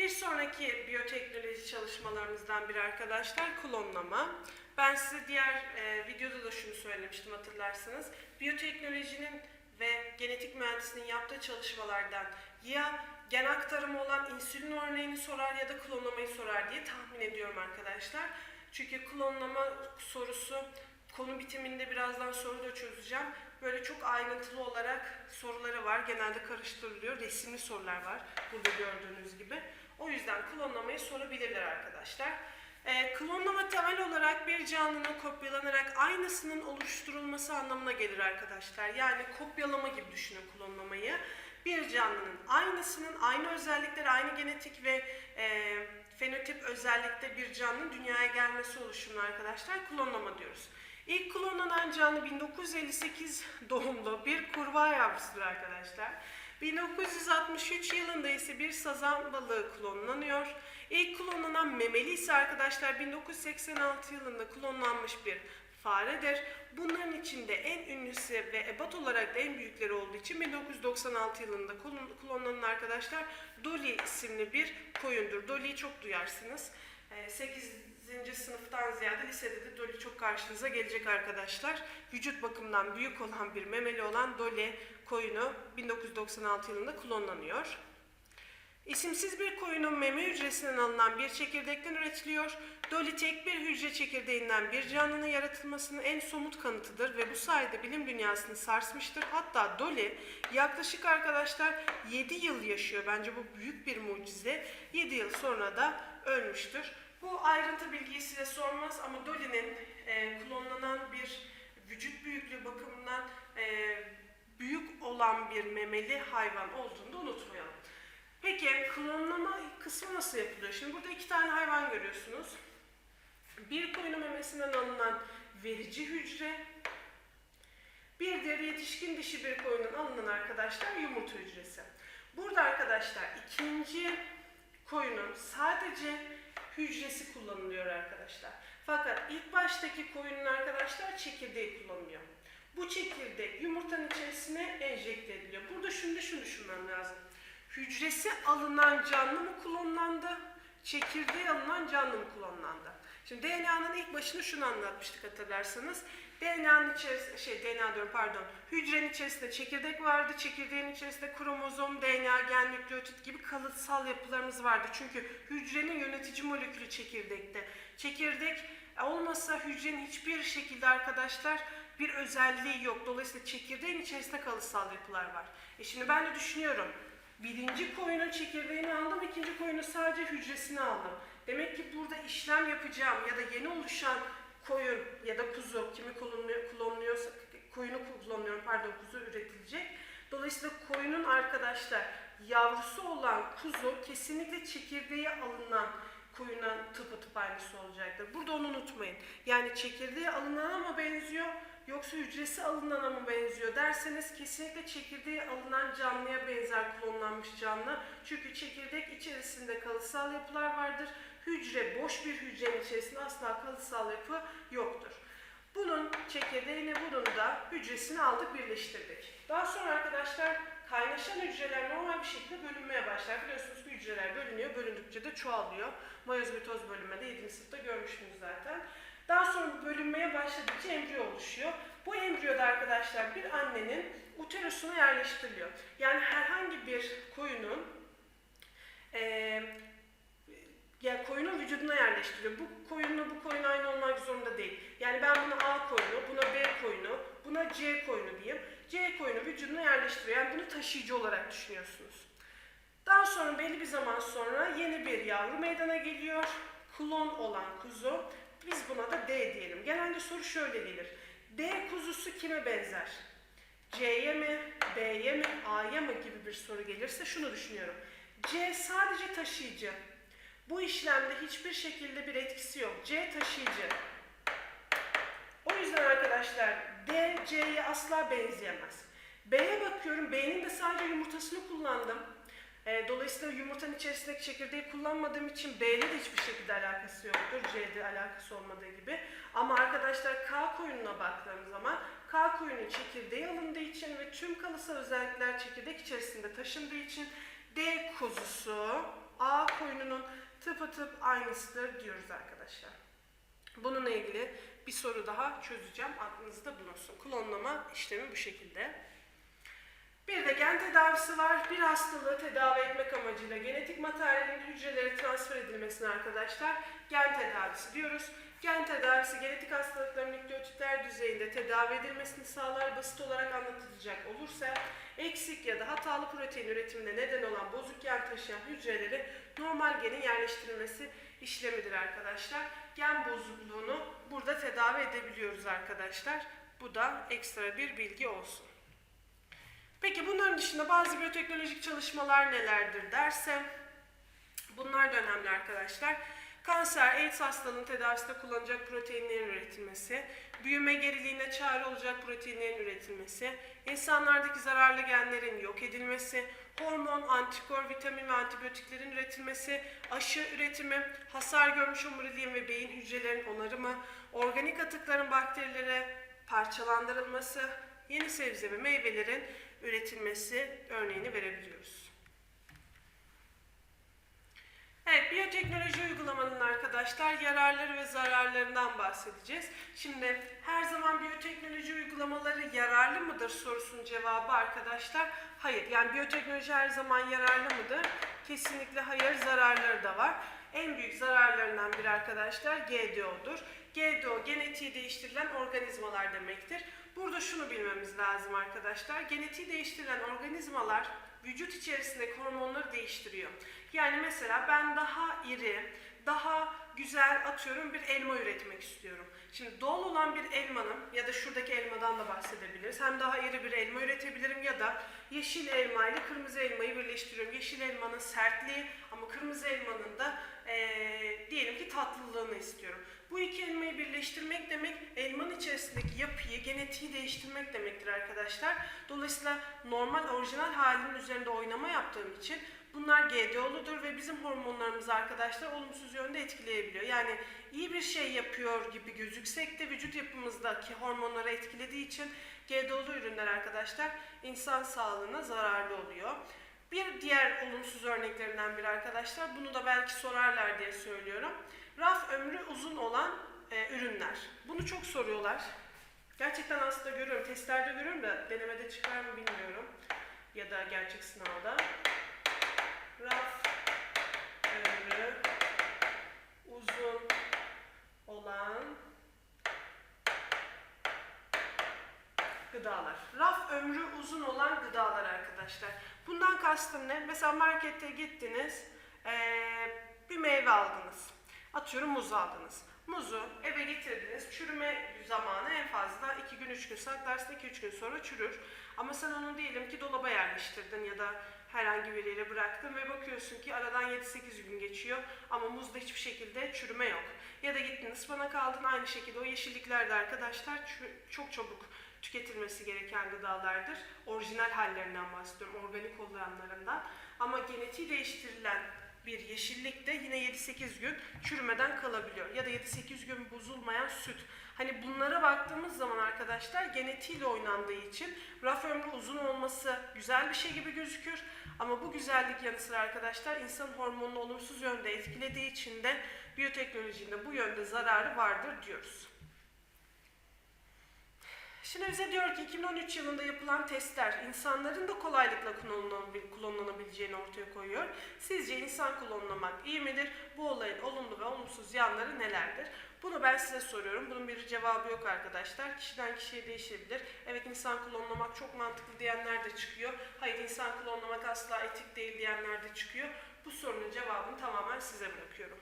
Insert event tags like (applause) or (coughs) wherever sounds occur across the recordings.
Bir sonraki biyoteknoloji çalışmalarımızdan biri arkadaşlar klonlama. Ben size diğer e, videoda da şunu söylemiştim hatırlarsanız. Biyoteknolojinin ve genetik mühendisliğinin yaptığı çalışmalardan ya gen aktarımı olan insülin örneğini sorar ya da klonlamayı sorar diye tahmin ediyorum arkadaşlar. Çünkü klonlama sorusu konu bitiminde birazdan soru da çözeceğim. Böyle çok ayrıntılı olarak soruları var. Genelde karıştırılıyor. Resimli sorular var. Burada gördüğünüz gibi. O yüzden klonlamayı sorabilirler arkadaşlar. Ee, klonlama temel olarak bir canlının kopyalanarak aynısının oluşturulması anlamına gelir arkadaşlar. Yani kopyalama gibi düşünün klonlamayı. Bir canlının aynısının aynı özellikleri, aynı genetik ve e, fenotip özellikte bir canlının dünyaya gelmesi oluşumunu arkadaşlar klonlama diyoruz. İlk klonlanan canlı 1958 doğumlu bir kurbağa yavrusudur arkadaşlar. 1963 yılında ise bir sazan balığı klonlanıyor. İlk klonlanan memeli ise arkadaşlar 1986 yılında klonlanmış bir faredir. Bunların içinde en ünlüsü ve ebat olarak da en büyükleri olduğu için 1996 yılında klon- klonlanan arkadaşlar Dolly isimli bir koyundur. Dolly'yi çok duyarsınız. 8. sınıftan ziyade lisede de Dolly çok karşınıza gelecek arkadaşlar. Vücut bakımından büyük olan bir memeli olan Dolly koyunu 1996 yılında klonlanıyor. İsimsiz bir koyunun meme hücresinden alınan bir çekirdekten üretiliyor. Dolly tek bir hücre çekirdeğinden bir canlının yaratılmasının en somut kanıtıdır ve bu sayede bilim dünyasını sarsmıştır. Hatta Dolly yaklaşık arkadaşlar 7 yıl yaşıyor. Bence bu büyük bir mucize. 7 yıl sonra da ölmüştür. Bu ayrıntı bilgiyi size sormaz ama Dolly'nin e, klonlanan bir vücut büyüklüğü bakımından e, büyük olan bir memeli hayvan olduğunu da unutmayalım. Peki klonlama kısmı nasıl yapılıyor? Şimdi burada iki tane hayvan görüyorsunuz. Bir koyunun memesinden alınan verici hücre, bir diğeri yetişkin dişi bir koyunun alınan arkadaşlar yumurta hücresi. Burada arkadaşlar ikinci koyunun sadece hücresi kullanılıyor arkadaşlar. Fakat ilk baştaki koyunun arkadaşlar çekirdeği kullanılıyor. Bu çekirdek yumurtanın içerisine enjekte ediliyor. Burada şunu şunu düşünmem lazım. Hücresi alınan canlı mı klonlandı? Çekirdeği alınan canlı mı klonlandı? Şimdi DNA'nın ilk başını şunu anlatmıştık hatırlarsanız. DNA'nın içerisinde, şey DNA diyorum pardon, hücrenin içerisinde çekirdek vardı. Çekirdeğin içerisinde kromozom, DNA, gen, nükleotit gibi kalıtsal yapılarımız vardı. Çünkü hücrenin yönetici molekülü çekirdekte. Çekirdek olmasa hücrenin hiçbir şekilde arkadaşlar bir özelliği yok. Dolayısıyla çekirdeğin içerisinde kalıtsal yapılar var. E şimdi ben de düşünüyorum. Birinci koyunun çekirdeğini aldım, ikinci koyunun sadece hücresini aldım. Demek ki burada işlem yapacağım ya da yeni oluşan koyun ya da kuzu, kimi kullanılıyorsa, koyunu kullanıyorum pardon kuzu üretilecek. Dolayısıyla koyunun arkadaşlar yavrusu olan kuzu kesinlikle çekirdeği alınan koyuna tıpatıp aynısı olacaktır. Burada onu unutmayın. Yani çekirdeği alınana mı benziyor yoksa hücresi alınana mı benziyor derseniz kesinlikle çekirdeği alınan canlıya benzer klonlanmış canlı. Çünkü çekirdek içerisinde kalıtsal yapılar vardır. Hücre boş bir hücrenin içerisinde asla kalıtsal yapı yoktur. Bunun çekirdeğini bunun da hücresini aldık birleştirdik. Daha sonra arkadaşlar kaynaşan hücreler normal bir şekilde bölünmeye başlar. Biliyorsunuz hücreler bölünüyor, bölündükçe de çoğalıyor. Mayoz mitoz bölünmede 7. sınıfta görmüşsünüz zaten. Daha sonra bölünmeye başladıkça embriyo oluşuyor. Bu embriyoda arkadaşlar bir annenin uterusuna yerleştiriliyor. Yani herhangi bir koyunun eee ya koyunun vücuduna yerleştiriliyor. Bu koyunla bu koyun aynı olmak zorunda değil. Yani ben buna A koyunu, buna B koyunu, buna C koyunu diyeyim. C koyunu vücuduna yerleştiriyor. Yani bunu taşıyıcı olarak düşünüyorsunuz. Daha sonra belli bir zaman sonra yeni bir yavru meydana geliyor. Klon olan kuzu. Biz buna da D diyelim. Genelde soru şöyle gelir. D kuzusu kime benzer? C'ye mi, B'ye mi, A'ya mı gibi bir soru gelirse şunu düşünüyorum. C sadece taşıyıcı. Bu işlemde hiçbir şekilde bir etkisi yok. C taşıyıcı. O yüzden arkadaşlar D, C'ye asla benzeyemez. B'ye bakıyorum. B'nin de sadece yumurtasını kullandım. E, dolayısıyla yumurtanın içerisindeki çekirdeği kullanmadığım için B ile de hiçbir şekilde alakası yoktur. C'de alakası olmadığı gibi. Ama arkadaşlar K koyununa baktığım zaman K koyunun çekirdeği alındığı için ve tüm kalıtsal özellikler çekirdek içerisinde taşındığı için D kuzusu A ak oyununun tıpatıp aynısıdır diyoruz arkadaşlar. Bununla ilgili bir soru daha çözeceğim. Aklınızda bulunsun. Klonlama işlemi bu şekilde. Bir de gen tedavisi var. Bir hastalığı tedavi etmek amacıyla genetik materyalin hücrelere transfer edilmesine arkadaşlar gen tedavisi diyoruz. Gen tedavisi genetik hastalıkların nükleotitler düzeyinde tedavi edilmesini sağlar. Basit olarak anlatılacak olursa eksik ya da hatalı protein üretimine neden olan bozuk gen taşıyan hücreleri normal genin yerleştirilmesi işlemidir arkadaşlar. Gen bozukluğunu burada tedavi edebiliyoruz arkadaşlar. Bu da ekstra bir bilgi olsun. Peki bunların dışında bazı biyoteknolojik çalışmalar nelerdir dersem bunlar da önemli arkadaşlar. Kanser, AIDS hastalığının tedavisinde kullanılacak proteinlerin üretilmesi, büyüme geriliğine çare olacak proteinlerin üretilmesi, insanlardaki zararlı genlerin yok edilmesi, hormon, antikor, vitamin ve antibiyotiklerin üretilmesi, aşı üretimi, hasar görmüş omuriliğin ve beyin hücrelerinin onarımı, organik atıkların bakterilere parçalandırılması, yeni sebze ve meyvelerin üretilmesi örneğini verebiliyoruz. Evet, biyoteknoloji uygulamanın arkadaşlar yararları ve zararlarından bahsedeceğiz. Şimdi her zaman biyoteknoloji uygulamaları yararlı mıdır sorusunun cevabı arkadaşlar hayır. Yani biyoteknoloji her zaman yararlı mıdır? Kesinlikle hayır, zararları da var. En büyük zararlarından biri arkadaşlar GDO'dur. GDO genetiği değiştirilen organizmalar demektir. Burada şunu bilmemiz lazım arkadaşlar. Genetiği değiştirilen organizmalar vücut içerisindeki hormonları değiştiriyor. Yani mesela ben daha iri, daha güzel atıyorum bir elma üretmek istiyorum. Şimdi doğal olan bir elmanın ya da şuradaki elmadan da bahsedebiliriz. Hem daha iri bir elma üretebilirim ya da yeşil elma ile kırmızı elmayı birleştiriyorum. Yeşil elmanın sertliği ama kırmızı elmanın da ee, diyelim ki tatlılığını istiyorum. Bu iki elmayı birleştirmek demek elmanın içerisindeki yapıyı, genetiği değiştirmek demektir arkadaşlar. Dolayısıyla normal orijinal halinin üzerinde oynama yaptığım için bunlar GDO'ludur ve bizim hormonlarımızı arkadaşlar olumsuz yönde etkileyebiliyor. Yani iyi bir şey yapıyor gibi gözüksek de vücut yapımızdaki hormonları etkilediği için GDO'lu ürünler arkadaşlar insan sağlığına zararlı oluyor. Bir diğer olumsuz örneklerinden biri arkadaşlar, bunu da belki sorarlar diye söylüyorum. Raf ömrü uzun olan e, ürünler. Bunu çok soruyorlar. Gerçekten aslında görüyorum, testlerde görüyorum da denemede çıkar mı bilmiyorum. Ya da gerçek sınavda. Raf ömrü uzun olan gıdalar. Raf ömrü uzun olan gıdalar arkadaşlar. Bundan kastım ne? Mesela markette gittiniz, ee, bir meyve aldınız. Atıyorum muz aldınız. Muzu eve getirdiniz. Çürüme zamanı en fazla 2 gün 3 gün saklarsın 2-3 gün sonra çürür. Ama sen onu diyelim ki dolaba yerleştirdin ya da herhangi bir yere bıraktın ve bakıyorsun ki aradan 7-8 gün geçiyor ama muzda hiçbir şekilde çürüme yok. Ya da gittin ıspanak aldın aynı şekilde o yeşillikler de arkadaşlar çok çabuk tüketilmesi gereken gıdalardır. Orijinal hallerinden bahsediyorum, organik olanlarından. Ama genetiği değiştirilen bir yeşillik de yine 7-8 gün çürümeden kalabiliyor. Ya da 7-8 gün bozulmayan süt. Hani bunlara baktığımız zaman arkadaşlar genetiğiyle oynandığı için raf ömrü uzun olması güzel bir şey gibi gözükür. Ama bu güzellik yanı sıra arkadaşlar insan hormonunu olumsuz yönde etkilediği için de biyoteknolojinin de bu yönde zararı vardır diyoruz. Şimdi bize diyor ki 2013 yılında yapılan testler insanların da kolaylıkla klonlanabileceğini ortaya koyuyor. Sizce insan klonlamak iyi midir? Bu olayın olumlu ve olumsuz yanları nelerdir? Bunu ben size soruyorum. Bunun bir cevabı yok arkadaşlar. Kişiden kişiye değişebilir. Evet insan klonlamak çok mantıklı diyenler de çıkıyor. Hayır insan klonlamak asla etik değil diyenler de çıkıyor. Bu sorunun cevabını tamamen size bırakıyorum.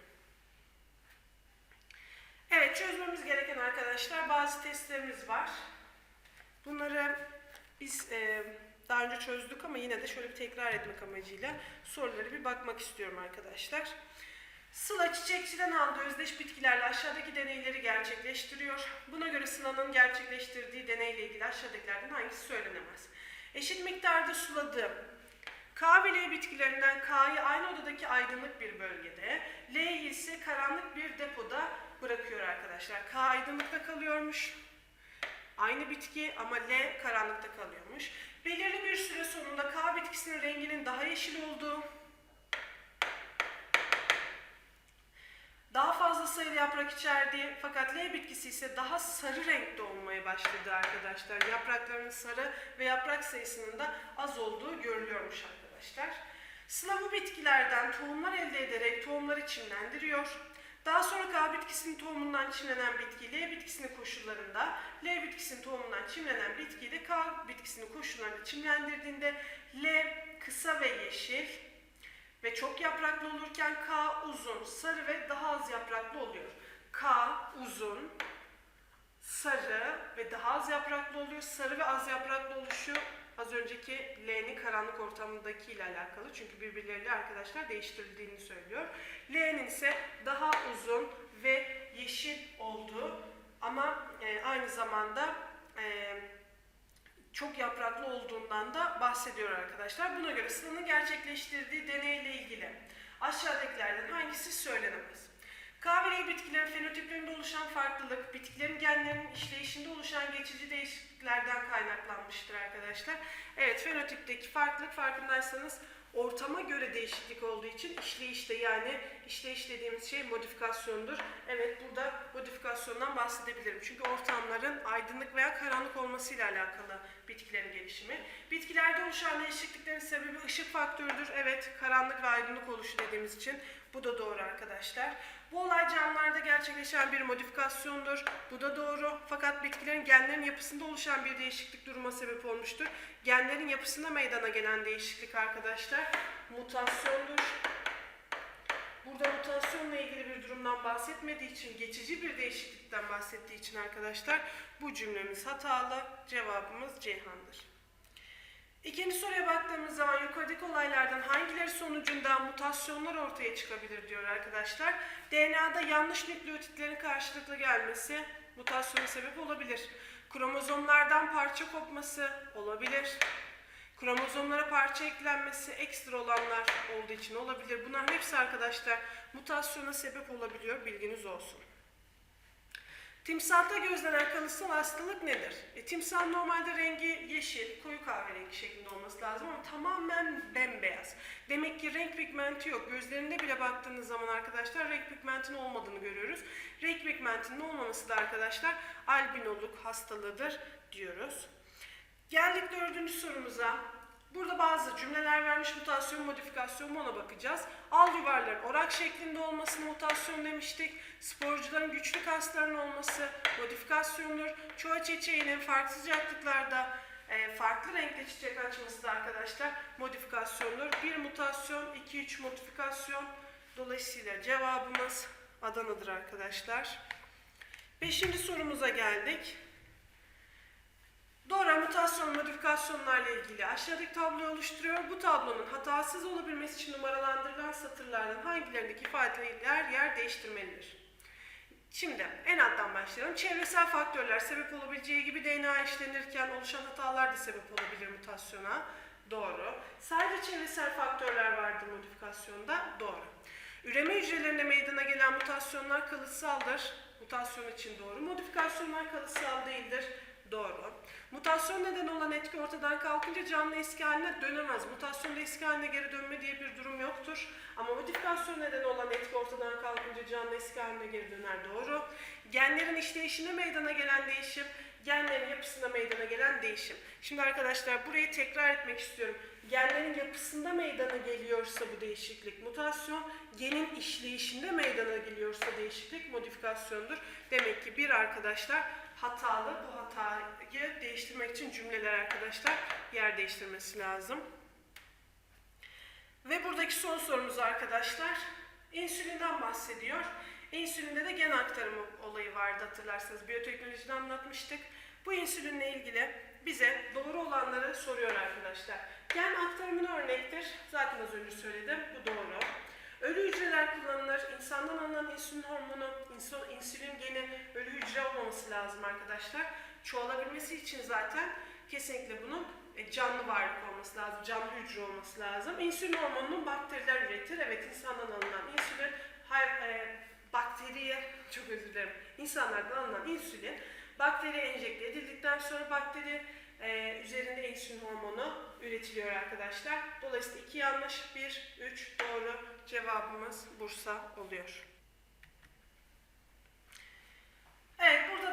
Evet çözmemiz gereken arkadaşlar bazı testlerimiz var. Bunları biz e, daha önce çözdük ama yine de şöyle bir tekrar etmek amacıyla soruları bir bakmak istiyorum arkadaşlar. Sıla çiçekçiden aldığı özdeş bitkilerle aşağıdaki deneyleri gerçekleştiriyor. Buna göre Sıla'nın gerçekleştirdiği deneyle ilgili aşağıdakilerden hangisi söylenemez? Eşit miktarda suladığı K ve L bitkilerinden K'yı aynı odadaki aydınlık bir bölgede, L'yi ise karanlık bir depoda bırakıyor arkadaşlar. K aydınlıkta kalıyormuş. Aynı bitki ama L karanlıkta kalıyormuş. Belirli bir süre sonunda K bitkisinin renginin daha yeşil olduğu, daha fazla sayılı yaprak içerdiği fakat L bitkisi ise daha sarı renkte olmaya başladı arkadaşlar. Yaprakların sarı ve yaprak sayısının da az olduğu görülüyormuş arkadaşlar. Sınavı bitkilerden tohumlar elde ederek tohumları çimlendiriyor daha sonra K bitkisinin tohumundan çimlenen bitki L bitkisinin koşullarında, L bitkisinin tohumundan çimlenen bitkiyi de K bitkisinin koşullarında çimlendirdiğinde L kısa ve yeşil ve çok yapraklı olurken K uzun, sarı ve daha az yapraklı oluyor. K uzun, sarı ve daha az yapraklı oluyor. Sarı ve az yapraklı oluşu az önceki L'nin karanlık ortamındaki ile alakalı. Çünkü birbirleriyle arkadaşlar değiştirildiğini söylüyor. L'nin ise daha uzun ve yeşil olduğu ama e, aynı zamanda e, çok yapraklı olduğundan da bahsediyor arkadaşlar. Buna göre Sıla'nın gerçekleştirdiği deneyle ilgili aşağıdakilerden hangisi söylenemez? Kahveli bitkilerin fenotiplerinde oluşan farklılık, bitkilerin genlerinin işleyişinde oluşan geçici değişikliklerden kaynaklanmıştır arkadaşlar. Evet, fenotipteki farklılık farkındaysanız ortama göre değişiklik olduğu için işleyişte yani işleyiş dediğimiz şey modifikasyondur. Evet, burada modifikasyondan bahsedebilirim. Çünkü ortamların aydınlık veya karanlık olmasıyla alakalı bitkilerin gelişimi. Bitkilerde oluşan değişikliklerin sebebi ışık faktörüdür. Evet, karanlık ve aydınlık oluşu dediğimiz için bu da doğru arkadaşlar. Bu olay canlılarda gerçekleşen bir modifikasyondur. Bu da doğru. Fakat bitkilerin genlerin yapısında oluşan bir değişiklik duruma sebep olmuştur. Genlerin yapısında meydana gelen değişiklik arkadaşlar mutasyondur. Burada mutasyonla ilgili bir durumdan bahsetmediği için, geçici bir değişiklikten bahsettiği için arkadaşlar bu cümlemiz hatalı. Cevabımız Ceyhan'dır. İkinci soruya baktığımız zaman yukarıdaki olaylardan hangileri sonucunda mutasyonlar ortaya çıkabilir diyor arkadaşlar. DNA'da yanlış nükleotitlerin karşılıklı gelmesi mutasyona sebep olabilir. Kromozomlardan parça kopması olabilir. Kromozomlara parça eklenmesi ekstra olanlar olduğu için olabilir. Bunların hepsi arkadaşlar mutasyona sebep olabiliyor. Bilginiz olsun. Timsahta gözlenen kalıtsal hastalık nedir? E, timsah normalde rengi yeşil, koyu kahverengi şeklinde olması lazım ama tamamen bembeyaz. Demek ki renk pigmenti yok. Gözlerinde bile baktığınız zaman arkadaşlar renk pigmentinin olmadığını görüyoruz. Renk pigmentinin olmaması da arkadaşlar albinoluk hastalığıdır diyoruz. Geldik dördüncü sorumuza. Burada bazı cümleler vermiş mutasyon, modifikasyon ona bakacağız. Al yuvarların orak şeklinde olmasına mutasyon demiştik. Sporcuların güçlü kaslarının olması modifikasyondur. Çoğu çiçeğinin farklı sıcaklıklarda e, farklı renkte çiçek açması da arkadaşlar modifikasyondur. Bir mutasyon, iki üç modifikasyon. Dolayısıyla cevabımız Adana'dır arkadaşlar. Beşinci sorumuza geldik. Dora mutasyon modifikasyonlarla ilgili aşağıdaki tabloyu oluşturuyor. Bu tablonun hatasız olabilmesi için numaralandırılan satırlardan hangilerindeki ifadeler yer değiştirmelidir? Şimdi en alttan başlayalım. Çevresel faktörler sebep olabileceği gibi DNA işlenirken oluşan hatalar da sebep olabilir mutasyona. Doğru. Sadece çevresel faktörler vardır modifikasyonda. Doğru. Üreme hücrelerinde meydana gelen mutasyonlar kalıtsaldır. Mutasyon için doğru. Modifikasyonlar kalıtsal değildir. Doğru. Mutasyon neden olan etki ortadan kalkınca canlı eski haline dönemez. Mutasyonda eski haline geri dönme diye bir durum yoktur. Ama modifikasyon neden olan etki ortadan kalkınca canlı eski haline geri döner. Doğru. Genlerin işleyişinde meydana gelen değişim, genlerin yapısında meydana gelen değişim. Şimdi arkadaşlar burayı tekrar etmek istiyorum. Genlerin yapısında meydana geliyorsa bu değişiklik mutasyon, genin işleyişinde meydana geliyorsa değişiklik modifikasyondur. Demek ki bir arkadaşlar hatalı. Bu hatayı değiştirmek için cümleler arkadaşlar yer değiştirmesi lazım. Ve buradaki son sorumuz arkadaşlar insülinden bahsediyor. İnsülinde de gen aktarımı olayı vardı hatırlarsanız. Biyoteknolojide anlatmıştık. Bu insülinle ilgili bize doğru olanları soruyor arkadaşlar. Gen aktarımına örnektir. Zaten az önce söyledim. Bu doğru. Ölü hücreler kullanılır. İnsandan alınan insülin hormonu, insülin geni ölü hücre olmaması lazım arkadaşlar. Çoğalabilmesi için zaten kesinlikle bunun e, canlı varlık olması lazım, canlı hücre olması lazım. İnsülin hormonunu bakteriler üretir. Evet insandan alınan insülin hayır, e, bakteriye, çok özür dilerim, insanlardan alınan insülin bakteriye enjekte edildikten sonra bakteri e, üzerinde insülin hormonu üretiliyor arkadaşlar. Dolayısıyla iki yanlış, bir, üç doğru cevabımız Bursa oluyor.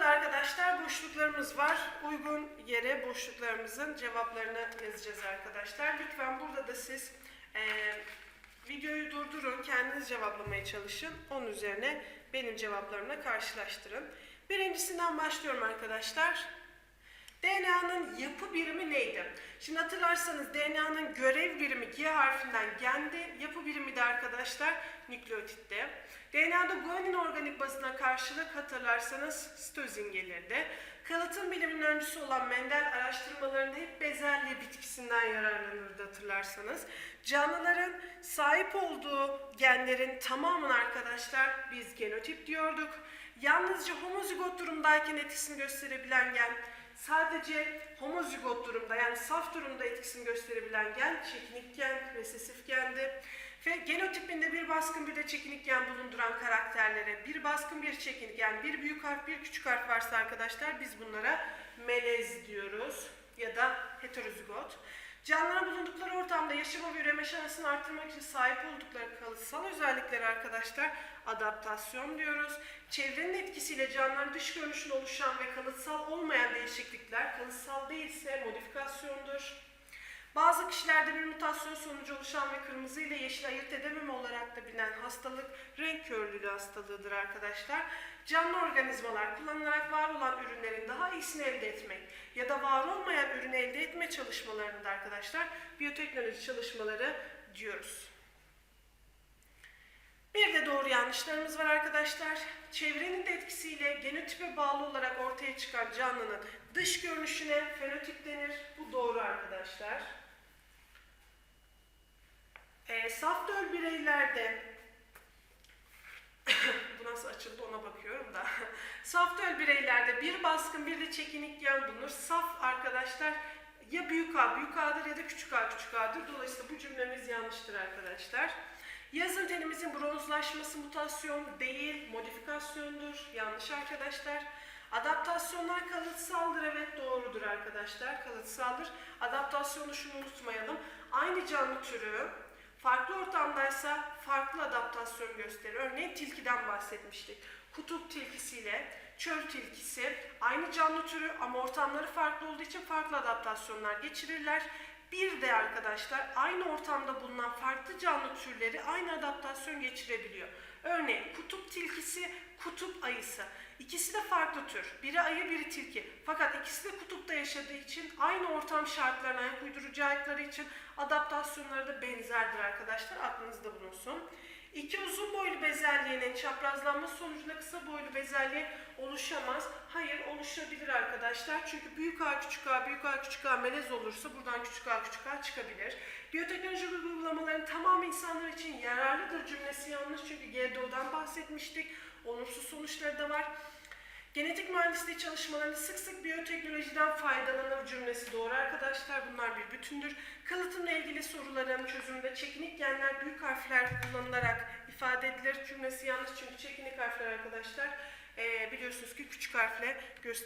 arkadaşlar boşluklarımız var. Uygun yere boşluklarımızın cevaplarını yazacağız arkadaşlar. Lütfen burada da siz eee, videoyu durdurun, kendiniz cevaplamaya çalışın. Onun üzerine benim cevaplarımla karşılaştırın. Birincisinden başlıyorum arkadaşlar. DNA'nın yapı birimi neydi? Şimdi hatırlarsanız DNA'nın görev birimi G harfinden gendi, yapı birimi de arkadaşlar nükleotitte. DNA'da guanin organik bazına karşılık hatırlarsanız sitozin gelirdi. Kalıtım biliminin öncüsü olan Mendel araştırmalarında hep bezelye bitkisinden yararlanırdı hatırlarsanız. Canlıların sahip olduğu genlerin tamamını arkadaşlar biz genotip diyorduk. Yalnızca homozigot durumdayken etkisini gösterebilen gen sadece homozigot durumda yani saf durumda etkisini gösterebilen gen çekinik gen, resesif gendi. Ve genotipinde bir baskın bir de çekinik gen bulunduran karakterlere bir baskın bir çekinik gen, bir büyük harf bir küçük harf varsa arkadaşlar biz bunlara melez diyoruz ya da heterozigot. Canlıların bulundukları ortamda yaşama ve üreme şansını arttırmak için sahip oldukları kalıtsal özellikleri arkadaşlar adaptasyon diyoruz. Çevrenin etkisiyle canlıların dış görünüşünde oluşan ve kalıtsal olmayan değişiklikler kalıtsal değilse modifikasyondur. Bazı kişilerde bir mutasyon sonucu oluşan ve kırmızı ile yeşil ayırt edememe olarak da bilinen hastalık renk körlüğü hastalığıdır arkadaşlar. Canlı organizmalar kullanılarak var olan ürünlerin daha iyisini elde etmek ya da var olmayan ürünü elde etme çalışmalarını da arkadaşlar biyoteknoloji çalışmaları diyoruz. Bir de doğru yanlışlarımız var arkadaşlar. Çevrenin de etkisiyle genotipe bağlı olarak ortaya çıkan canlının dış görünüşüne fenotip denir. Bu doğru arkadaşlar. E, saf döl bireylerde (coughs) bu nasıl açıldı ona bakıyorum da. (laughs) Saf döl bireylerde bir baskın bir de çekinik gen bulunur. Saf arkadaşlar ya büyük A büyük A'dır ya da küçük A küçük A'dır. Dolayısıyla bu cümlemiz yanlıştır arkadaşlar. Yazın tenimizin bronzlaşması mutasyon değil, modifikasyondur. Yanlış arkadaşlar. Adaptasyonlar kalıtsaldır. Evet doğrudur arkadaşlar. Kalıtsaldır. Adaptasyonu şunu unutmayalım. Aynı canlı türü farklı ortamdaysa farklı adaptasyon gösterir. Örneğin tilkiden bahsetmiştik. Kutup tilkisiyle çöl tilkisi aynı canlı türü ama ortamları farklı olduğu için farklı adaptasyonlar geçirirler. Bir de arkadaşlar aynı ortamda bulunan farklı canlı türleri aynı adaptasyon geçirebiliyor. Örneğin kutup tilkisi, kutup ayısı. İkisi de farklı tür. Biri ayı, biri tilki. Fakat ikisi de kutupta yaşadığı için aynı ortam şartlarına ayak uyduracakları için adaptasyonları da benzerdir arkadaşlar. Aklınızda bulunsun. İki uzun boylu bezelyenin çaprazlanma sonucunda kısa boylu bezelye oluşamaz. Hayır oluşabilir arkadaşlar. Çünkü büyük A küçük A büyük A küçük A melez olursa buradan küçük A küçük A çıkabilir. Biyoteknoloji uygulamaların tamamı insanlar için yararlıdır cümlesi yanlış. Çünkü GDO'dan bahsetmiştik. Olumsuz sonuçları da var. Genetik mühendisliği çalışmalarında sık sık biyoteknolojiden faydalanır cümlesi doğru arkadaşlar. Bunlar bir bütündür. Kalıtımla ilgili soruların çözümünde çekinik genler büyük harfler kullanılarak ifade edilir. Cümlesi yanlış çünkü çekinik harfler arkadaşlar eee, biliyorsunuz ki küçük harfle gösterilir.